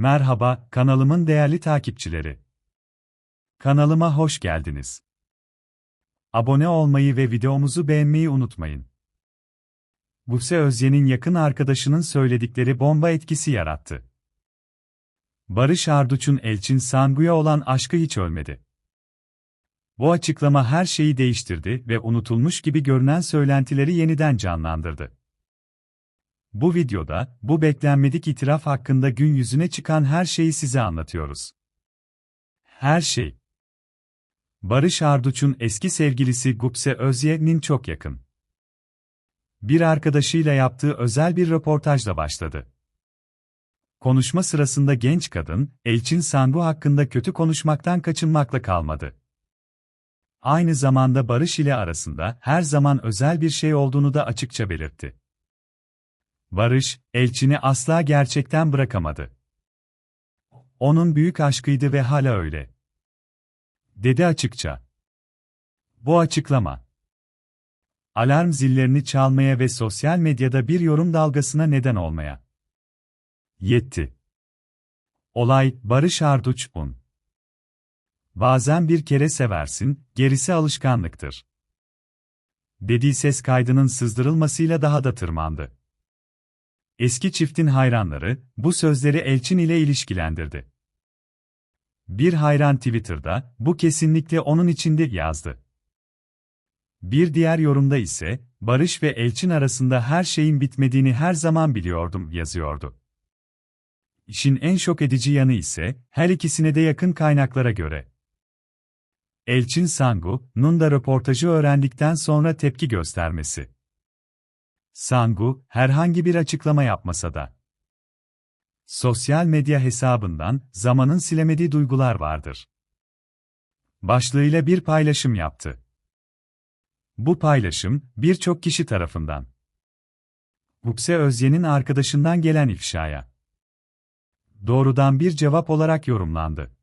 Merhaba, kanalımın değerli takipçileri. Kanalıma hoş geldiniz. Abone olmayı ve videomuzu beğenmeyi unutmayın. Buse Özye'nin yakın arkadaşının söyledikleri bomba etkisi yarattı. Barış Arduç'un Elçin Sangu'ya olan aşkı hiç ölmedi. Bu açıklama her şeyi değiştirdi ve unutulmuş gibi görünen söylentileri yeniden canlandırdı. Bu videoda, bu beklenmedik itiraf hakkında gün yüzüne çıkan her şeyi size anlatıyoruz. Her şey. Barış Arduç'un eski sevgilisi Gupse Özye'nin çok yakın. Bir arkadaşıyla yaptığı özel bir röportajla başladı. Konuşma sırasında genç kadın, Elçin Sangu hakkında kötü konuşmaktan kaçınmakla kalmadı. Aynı zamanda Barış ile arasında her zaman özel bir şey olduğunu da açıkça belirtti. Barış, Elçin'i asla gerçekten bırakamadı. Onun büyük aşkıydı ve hala öyle. Dedi açıkça. Bu açıklama alarm zillerini çalmaya ve sosyal medyada bir yorum dalgasına neden olmaya yetti. Olay, Barış Arduç, un. Bazen bir kere seversin, gerisi alışkanlıktır. Dediği ses kaydının sızdırılmasıyla daha da tırmandı. Eski çiftin hayranları, bu sözleri Elçin ile ilişkilendirdi. Bir hayran Twitter'da, bu kesinlikle onun içinde yazdı. Bir diğer yorumda ise, Barış ve Elçin arasında her şeyin bitmediğini her zaman biliyordum yazıyordu. İşin en şok edici yanı ise, her ikisine de yakın kaynaklara göre. Elçin Sangu'nun da röportajı öğrendikten sonra tepki göstermesi. Sangu, herhangi bir açıklama yapmasa da. Sosyal medya hesabından, zamanın silemediği duygular vardır. Başlığıyla bir paylaşım yaptı. Bu paylaşım, birçok kişi tarafından. Bukse Özye'nin arkadaşından gelen ifşaya. Doğrudan bir cevap olarak yorumlandı.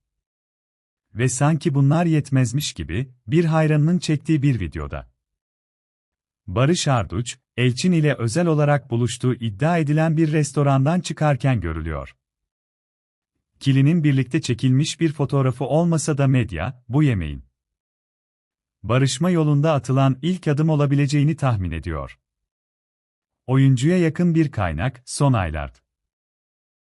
Ve sanki bunlar yetmezmiş gibi, bir hayranının çektiği bir videoda. Barış Arduç, Elçin ile özel olarak buluştuğu iddia edilen bir restorandan çıkarken görülüyor. Kilinin birlikte çekilmiş bir fotoğrafı olmasa da medya, bu yemeğin barışma yolunda atılan ilk adım olabileceğini tahmin ediyor. Oyuncuya yakın bir kaynak, son aylar